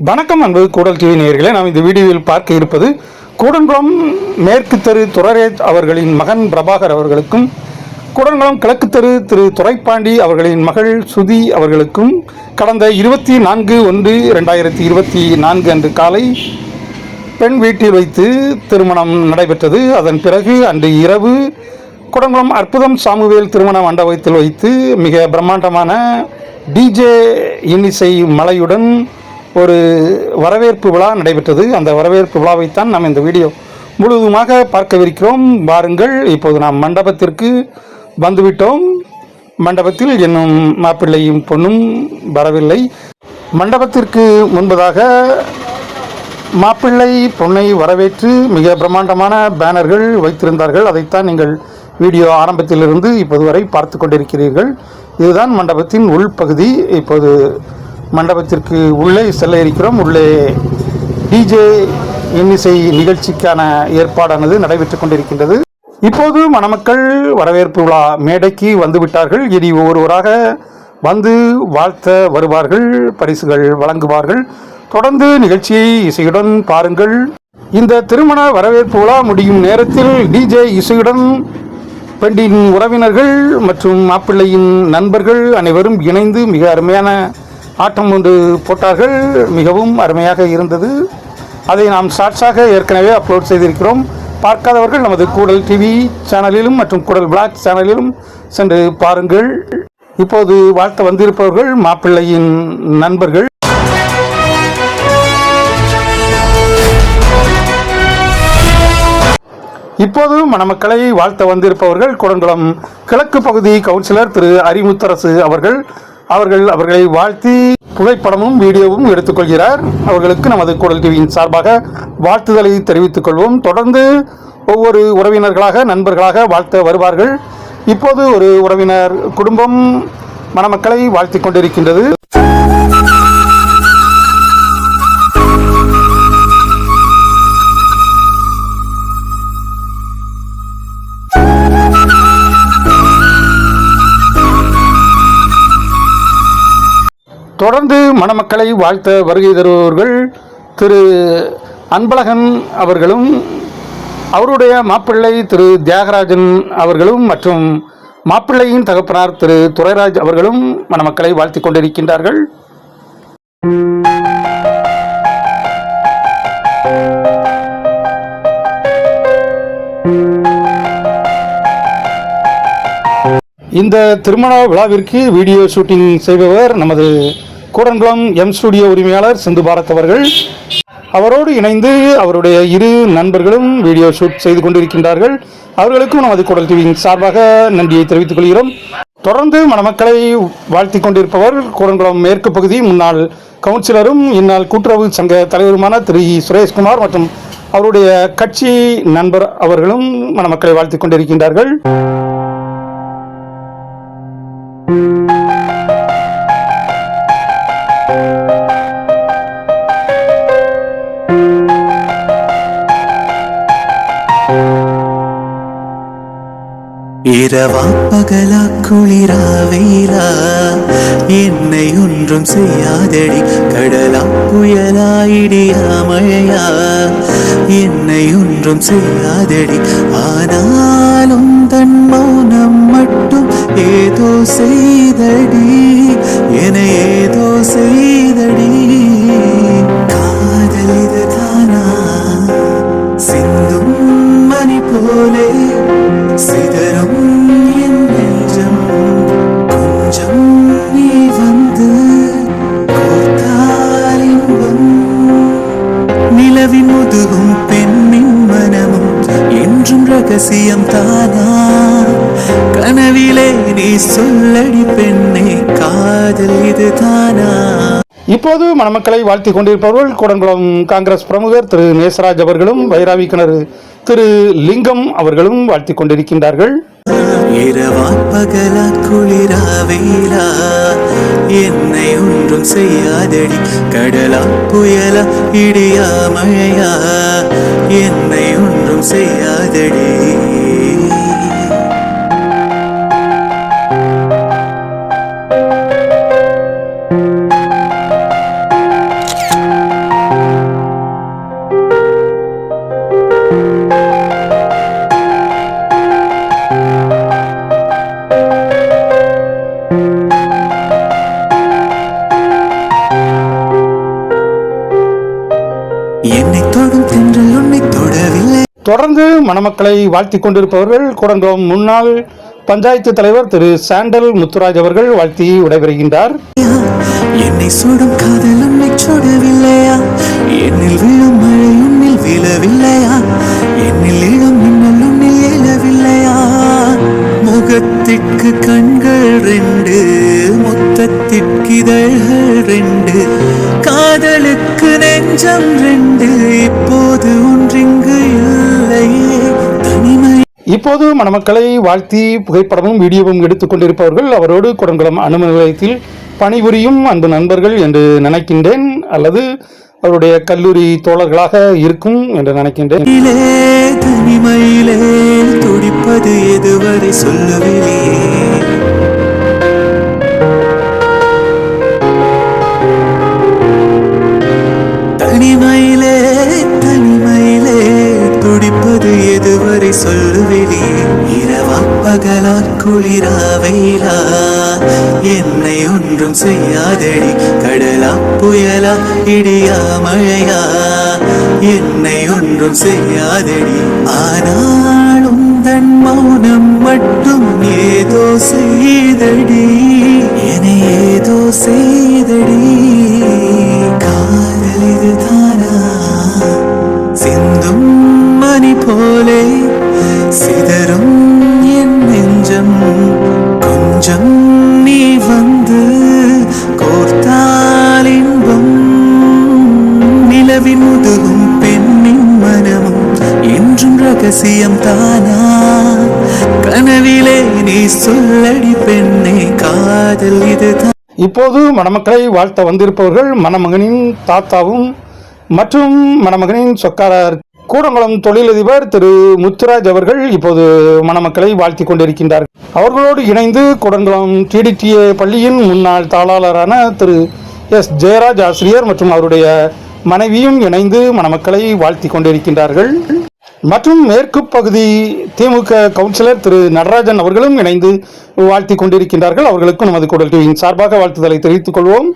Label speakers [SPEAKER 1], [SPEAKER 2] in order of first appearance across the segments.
[SPEAKER 1] வணக்கம் அன்பது கூடல் டிவி நேயர்களே நாம் இந்த வீடியோவில் பார்க்க இருப்பது கூடன்குளம் மேற்கு தெரு துரரேஜ் அவர்களின் மகன் பிரபாகர் அவர்களுக்கும் கூடன்குளம் கிழக்கு தெரு திரு துரைப்பாண்டி அவர்களின் மகள் சுதி அவர்களுக்கும் கடந்த இருபத்தி நான்கு ஒன்று ரெண்டாயிரத்தி இருபத்தி நான்கு அன்று காலை பெண் வீட்டில் வைத்து திருமணம் நடைபெற்றது. அதன் பிறகு அன்று இரவு குடங்குளம் அற்புதம் சாமுவேல் திருமண மண்டபத்தில் வைத்து மிக பிரம்மாண்டமான டிஜே இன்னிசை மலையுடன் ஒரு வரவேற்பு விழா நடைபெற்றது. அந்த வரவேற்பு விழாவைத்தான் நாம் இந்த வீடியோ முழுவதுமாக பார்க்கவிருக்கிறோம். வாருங்கள் இப்போது நாம் மண்டபத்திற்கு வந்துவிட்டோம். மண்டபத்தில் இன்னும் மாப்பிள்ளையும் பொண்ணும் வரவில்லை. மண்டபத்திற்கு முன்பதாக மாப்பிள்ளை பொண்ணை வரவேற்று மிக பிரம்மாண்டமான பேனர்கள் வைத்திருந்தார்கள். அதைத்தான் நீங்கள் வீடியோ ஆரம்பத்திலிருந்து இப்போது வரை பார்த்து கொண்டிருக்கிறீர்கள். இதுதான் மண்டபத்தின் உள்பகுதி இப்போது மண்டபத்திற்கு உள்ளே செல்ல இருக்கிறோம். உள்ளே டிஜே இன்னிசை நிகழ்ச்சிக்கான ஏற்பாடானது நடைபெற்றுக் கொண்டிருக்கின்றது. இப்போது மணமக்கள் வரவேற்பு விழா மேடைக்கு வந்துவிட்டார்கள். இனி ஒவ்வொருவராக வந்து வாழ்த்த வருவார்கள் பரிசுகள் வழங்குவார்கள். தொடர்ந்து நிகழ்ச்சியை இசையுடன் பாருங்கள். இந்த திருமண வரவேற்பு விழா முடியும் நேரத்தில் டிஜே இசையுடன் பெண்டின் உறவினர்கள் மற்றும் மாப்பிள்ளையின் நண்பர்கள் அனைவரும் இணைந்து மிக அருமையான ஆட்டம் ஒன்று போட்டார்கள். மிகவும் அருமையாக இருந்தது. அதை நாம் ஷார்ட்ஸாக ஏற்கனவே அப்லோட் செய்திருக்கிறோம். பார்க்காதவர்கள் நமது கூடல் டிவி சேனலிலும் மற்றும் கூடல் பிளாக் சேனலிலும் சென்று பாருங்கள். இப்போது வாழ்த்த வந்திருப்பவர்கள் மாப்பிள்ளையின் நண்பர்கள். இப்போது மணமக்களை வாழ்த்த வந்திருப்பவர்கள் குடங்குளம் கிழக்கு பகுதி கவுன்சிலர் திரு அரிமுத்தரசு அவர்கள். அவர்கள் அவர்களை வாழ்த்தி புகைப்படமும் வீடியோவும் எடுத்துக்கொள்கிறார். அவர்களுக்கு நமது கூடல் டிவியின் சார்பாக வாழ்த்துதலை தெரிவித்துக் கொள்வோம். தொடர்ந்து ஒவ்வொரு உறவினர்களாக நண்பர்களாக வாழ்த்த வருவார்கள். இப்போது ஒரு உறவினர் குடும்பம் மணமக்களை வாழ்த்திக் கொண்டிருக்கின்றது. தொடர்ந்து மணமக்களை வாழ்த்த வருகை தருபவர்கள் திரு அன்பழகன் அவர்களும் அவருடைய மாப்பிள்ளை திரு தியாகராஜன் அவர்களும் மற்றும் மாப்பிள்ளையின் தகப்பனார் திரு துரைராஜ் அவர்களும் மணமக்களை வாழ்த்திக் கொண்டிருக்கின்றார்கள். இந்த திருமண விழாவிற்கு வீடியோ ஷூட்டிங் செய்பவர் நமது கூடன்குளம் எம் ஸ்டுடியோ உரிமையாளர் சிந்து பாரத் அவர்கள் அவரோடு இணைந்து அவருடைய இரு நண்பர்களும் வீடியோ ஷூட் செய்து கொண்டிருக்கின்றார்கள். அவர்களுக்கும் நமது குடல் டிவியின் சார்பாக நன்றியை தெரிவித்துக் கொள்கிறோம். தொடர்ந்து மணமக்களை வாழ்த்திக் கொண்டிருப்பவர் கூடன்குளம் மேற்கு பகுதி முன்னாள் கவுன்சிலரும் இந்நாள் கூட்டுறவு சங்க தலைவருமான திரு சுரேஷ்குமார் மற்றும் அவருடைய கட்சி நண்பர் அவர்களும் மணமக்களை வாழ்த்திக் கொண்டிருக்கின்றார்கள்.
[SPEAKER 2] இரவா பகலா குளிரா வெயிலா என்னை ஒன்றும் செய்யாதடி கடலா புயலா இடியா மழையா என்னை ஒன்றும் செய்யாதடி ஆனாலும் தன் மௌனம் மட்டும் ஏதோ செய்தடி. என ஏதோ செய்தடி. காதல் இதுதானா சொல்லடி பெண்ணே காதல் இது தானா
[SPEAKER 1] இப்போது மணமக்களை வாழ்த்திக் கொண்டிருப்பவர்கள் கூடங்குளம் காங்கிரஸ் பிரமுகர் திரு நேசராஜ் அவர்களும் வைராவி கிணறு திரு லிங்கம் அவர்களும் வாழ்த்திக் கொண்டிருக்கின்றார்கள்.
[SPEAKER 2] இரவா பகலா குளிரா வெயிலா என்னை ஒன்றும் செய்யாதடி. கடலா புயலா இடியா மழையா என்னை ஒன்றும் செய்யாதடி.
[SPEAKER 1] தொடர்ந்து மணமக்களை வாழ்த்தி கொண்டிருப்பவர்கள் கூடங்குளம் முன்னாள் பஞ்சாயத்து தலைவர் திரு சாண்டல் முத்துராஜ் அவர்கள் வாழ்த்தி விடைபெறுகின்றார்.
[SPEAKER 2] என்னை சுடும் காதல் உன்னை சுடவில்லையா? என்னில் விழும் மழை உன்னில் விழவில்லையா? இப்போது
[SPEAKER 1] மணமக்களை வாழ்த்தி புகைப்படமும் வீடியோவும் எடுத்துக் கொண்டிருப்பவர்கள் அவரோடு குடங்குளம் அனுமதி நிலையத்தில் பணிபுரியும் அன்பு நண்பர்கள் என்று நினைக்கின்றேன் அல்லது அவருடைய கல்லூரி தோழர்களாக இருக்கும் என்று நினைக்கின்றேன்.
[SPEAKER 2] தனிமையிலே, துடிப்பது எதுவரை சொல்லவில்லையே செய்யாதடி கடலா புயலா இடியா மழையா. என்னை ஒன்றும் செய்யாதடி. ஆனாலும் தன் மௌனம் மட்டும் ஏதோ செய்தடி. என ஏதோ செய்தடி. காதல் இதுதானா? சிந்தும் மணி போலே சிதறும் என் நெஞ்சம். ரகசியம் தானா? கனவிலே நீ சொல்லடி பெண்ணே காதல் இதுதான்.
[SPEAKER 1] இப்போது மணமக்களை வாழ்த்த வந்திருப்பவர்கள் மணமகனின் தாத்தாவும் மற்றும் மணமகனின் சொக்காரர் கூடங்குளம் தொழிலதிபர் திரு முத்துராஜ் அவர்கள் இப்போது மணமக்களை வாழ்த்தி கொண்டிருக்கின்றார். அவர்களோடு இணைந்து கூடங்குளம் டிடிடிஏ பள்ளியின் முன்னாள் தாளாளரான திரு எஸ். ஜெயராஜ் ஆசிரியர் மற்றும் அவருடைய மனைவியும் இணைந்து மணமக்களை வாழ்த்தி கொண்டிருக்கின்றார்கள். மற்றும் மேற்கு பகுதி திமுக கவுன்சிலர் திரு நடராஜன் அவர்களும் இணைந்து வாழ்த்தி கொண்டிருக்கின்றார்கள். அவர்களுக்கும் நமது குடல் டிவியின் சார்பாக வாழ்த்துதலை தெரிவித்துக் கொள்வோம்.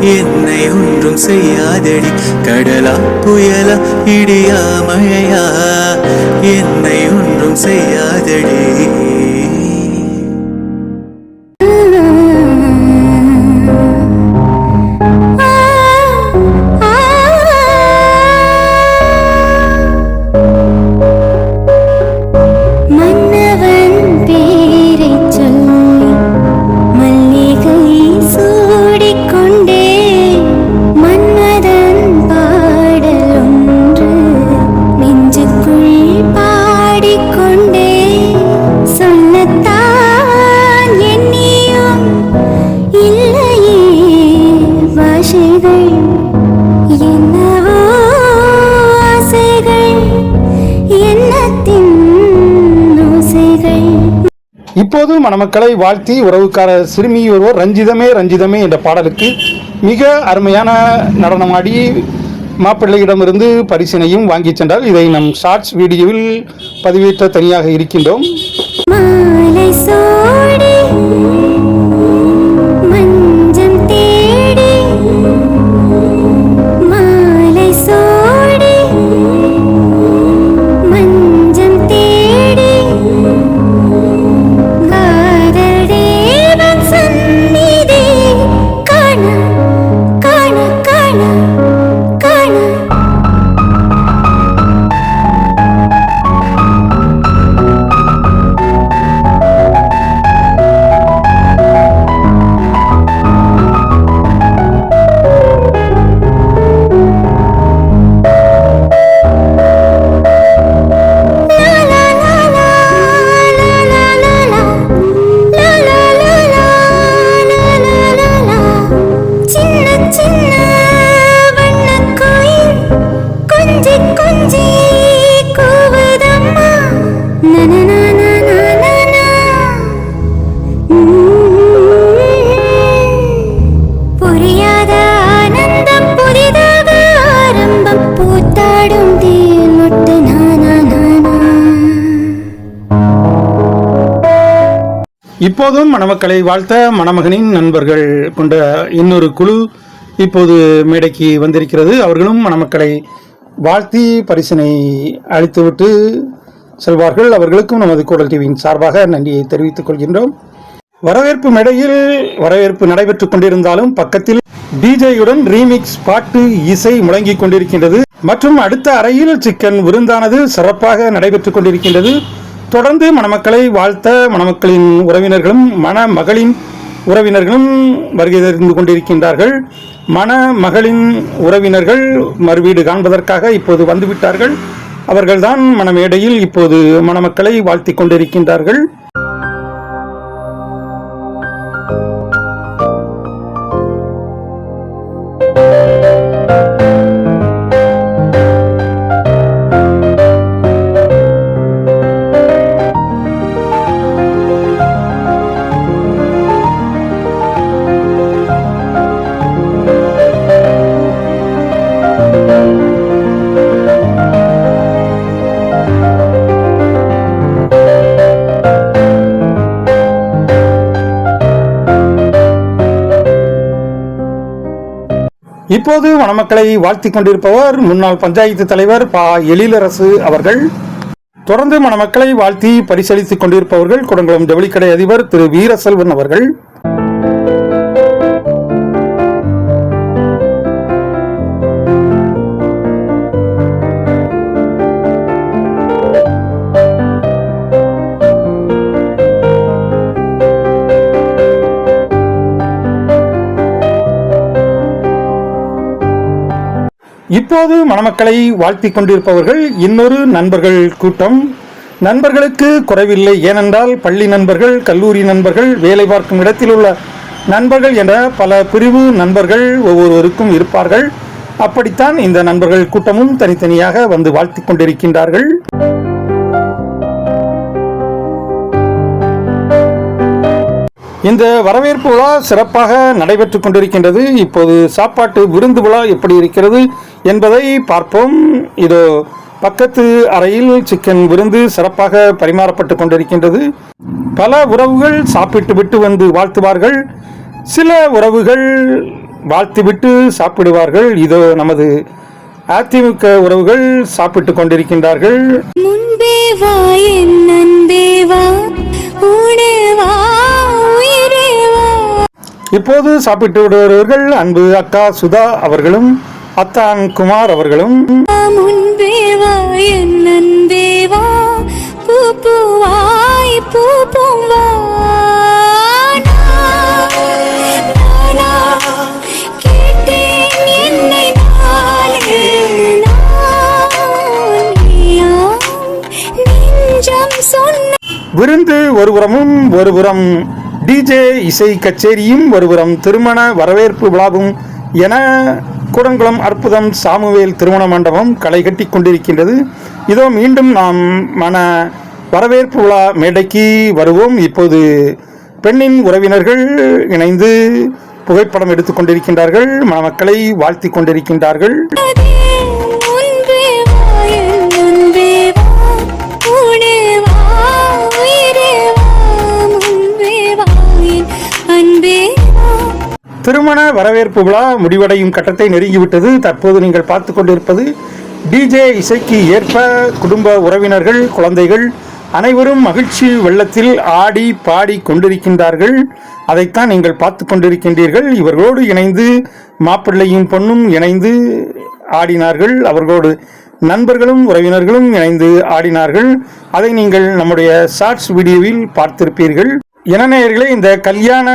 [SPEAKER 2] என்னை ஒன்றும் செய்யாதடி. கடலா புயலா இடியா மழையா என்னை ஒன்றும் செய்யாதடி.
[SPEAKER 1] இப்போது மணமக்களை வாழ்த்தி உறவுக்கார சிறுமி ஒருவர் ரஞ்சிதமே ரஞ்சிதமே என்ற பாடலுக்கு மிக அருமையான நடனமாடி மாப்பிள்ளையிடமிருந்து பரிசினையும் வாங்கிச் சென்றால் இதை நம் ஷார்ட்ஸ் வீடியோவில் பதிவேற்ற தனியாக இருக்கின்றோம். இப்போதும் மணமக்களை வாழ்த்த மணமகனின் நண்பர்கள் கொண்ட இன்னொரு குழு இப்போது மேடைக்கு வந்திருக்கிறது. அவர்களும் மணமக்களை வாழ்த்தி பரிசினை அளித்துவிட்டு செல்வார்கள். அவர்களுக்கும் நமது கூடல் டிவியின் சார்பாக நன்றியை தெரிவித்துக் கொள்கின்றோம். வரவேற்பு மேடையில் வரவேற்பு நடைபெற்றுக் கொண்டிருந்தாலும் பக்கத்தில் டிஜேயுடன் ரீமிக்ஸ் பாட்டு இசை முழங்கிக் கொண்டிருக்கின்றது. மற்றும் அடுத்த அறையில் சிக்கன் விருந்தானது சிறப்பாக நடைபெற்றுக் கொண்டிருக்கின்றது. தொடர்ந்து மணமக்களை வாழ்த்த மணமக்களின் உறவினர்களும் மணமகளின் உறவினர்களும் வருகை தெரிந்து கொண்டிருக்கின்றார்கள். மணமகளின் உறவினர்கள் மறுவீடு காண்பதற்காக இப்போது வந்துவிட்டார்கள். அவர்கள்தான் மணமேடையில் இப்போது மணமக்களை வாழ்த்திக் கொண்டிருக்கின்றார்கள். மணமக்களை வாழ்த்திக் கொண்டிருப்பவர் முன்னாள் பஞ்சாயத்து தலைவர் பா. எழிலரசு அவர்கள். தொடர்ந்து மணமக்களை வாழ்த்தி பரிசளித்துக் கொண்டிருப்பவர்கள் குடங்குளம் ஜவுளிக்கடை அதிபர் திரு. வீரசெல்வன் அவர்கள். இப்போது மணமக்களை வாழ்த்திக் கொண்டிருப்பவர்கள் இன்னொரு நண்பர்கள் கூட்டம். நண்பர்களுக்கு குறைவில்லை. ஏனென்றால் பள்ளி நண்பர்கள் கல்லூரி நண்பர்கள் வேலை பார்க்கும் இடத்தில் உள்ள நண்பர்கள் என்ற பல பிரிவு நண்பர்கள் ஒவ்வொருவருக்கும் இருப்பார்கள். அப்படித்தான் இந்த நண்பர்கள் கூட்டமும் தனித்தனியாக வந்து வாழ்த்திக் கொண்டிருக்கின்றார்கள். இந்த வரவேற்பு விழா சிறப்பாக நடைபெற்று கொண்டிருக்கின்றது. இப்போது சாப்பாட்டு விருந்து விழா எப்படி இருக்கிறது என்பதை பார்ப்போம். இதோ பக்கத்து அறையில் சிக்கன் விருந்து சிறப்பாக பரிமாறப்பட்டு கொண்டிருக்கின்றது. பல உறவுகள் சாப்பிட்டு விட்டு வந்து வாழ்த்துவார்கள். சில உறவுகள் வாழ்த்துவிட்டு சாப்பிடுவார்கள். இதோ நமது அதிமுக உறவுகள் சாப்பிட்டு கொண்டிருக்கின்றார்கள்.
[SPEAKER 3] முன்பே வா என் வா
[SPEAKER 1] இப்போது சாப்பிட்டு விடுபவர்கள் அன்பு அக்கா சுதா அவர்களும் அத்தான் குமார் அவர்களும்.
[SPEAKER 3] முன்பே வா என் அன்பே வா
[SPEAKER 1] டிஜே இசை கச்சேரியும் ஒருபுறம் திருமண வரவேற்பு விழாவும் என கூடங்குளம் அற்புதம் சாமுவேல் திருமண மண்டபம் களை கட்டி கொண்டிருக்கின்றது. இதோ மீண்டும் நாம் மன வரவேற்பு விழா மேடைக்கு வருவோம். இப்போது பெண்ணின் உறவினர்கள் இணைந்து புகைப்படம் எடுத்துக் கொண்டிருக்கின்றார்கள். மணமக்களை வாழ்த்திக் கொண்டிருக்கின்றார்கள். திருமண வரவேற்பு விழா முடிவடையும் கட்டத்தை நெருங்கிவிட்டது. தற்போது நீங்கள் பார்த்து கொண்டிருப்பது டிஜே இசைக்கு ஏற்ப குடும்ப உறவினர்கள் குழந்தைகள் அனைவரும் மகிழ்ச்சி வெள்ளத்தில் ஆடி பாடி கொண்டிருக்கின்றார்கள். அதைத்தான் நீங்கள் பார்த்து கொண்டிருக்கின்றீர்கள். இவர்களோடு இணைந்து மாப்பிள்ளையும் பொண்ணும் இணைந்து ஆடினார்கள். அவர்களோடு நண்பர்களும் உறவினர்களும் இணைந்து ஆடினார்கள். அதை நீங்கள் நம்முடைய ஷார்ட்ஸ் வீடியோவில் பார்த்திருப்பீர்கள். என நேயர்களே இந்த கல்யாண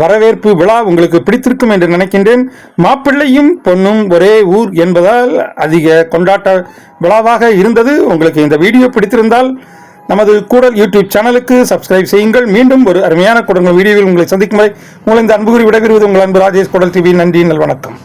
[SPEAKER 1] வரவேற்பு விழா உங்களுக்கு பிடித்திருக்கும் என்று நினைக்கின்றேன். மாப்பிள்ளையும் பொண்ணும் ஒரே ஊர் என்பதால் அதிக கொண்டாட்ட விழாவாக இருந்தது. உங்களுக்கு இந்த வீடியோ பிடித்திருந்தால் நமது கூடல் யூடியூப் சேனலுக்கு சப்ஸ்கிரைப் செய்யுங்கள். மீண்டும் ஒரு அருமையான குடும்ப வீடியோவில் உங்களை சந்திக்கும் வரை உங்களை இந்த அன்புகுறி விடைபெறுவது உங்கள் அன்பு ராஜேஷ் குடல் டிவி நன்றி நல்வணக்கம்.